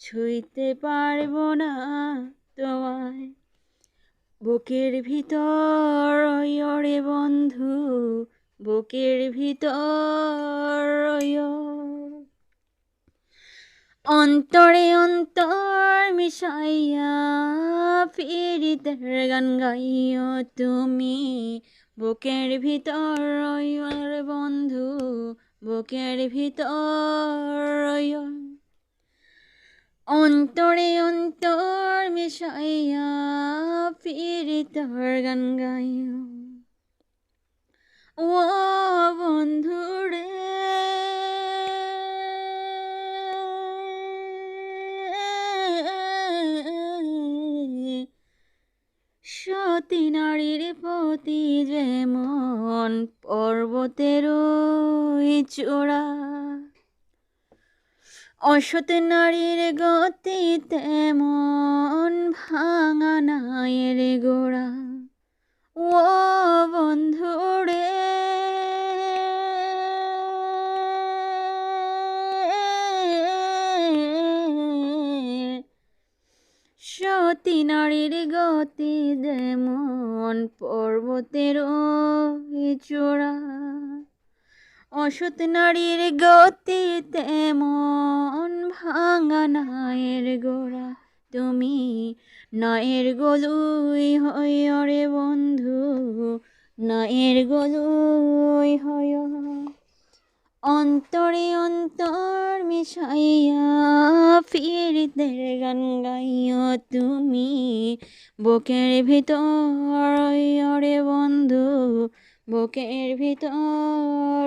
ছুঁইতে পারব না তোমায়। বুকের ভিতর রে বন্ধু, বুকের ভিতর অন্তরে অন্তর মিশাইয়া ফিরিতের গান গাইও তুমি। বুকের ভিতর বন্ধু, বুকের ভিতর অন্তরে অন্তর মিশাইয়া ফিরে তোর গান গাইও। ও বন্ধু রে, সতী নারীর প্রতি যেমন পর্বতের চূড়া অসৎ নারীর গতি তেমন ভাঙা নায়ের গোড়া। ও বন্ধু রে সতী নারীর গতি যেমন পর্বতের চূড়া। অসৎ নারীর গতি তেমন ভাঙা নায়ের গোড়া। তুমি নায়ের গলুই হয় রে বন্ধু, নায়ের গলুই হয় অন্তরে অন্তর মিশাইয়া ফিরতে গান গাইও তুমি, বুকের ভিতর রে বন্ধু, বুকের ভিতর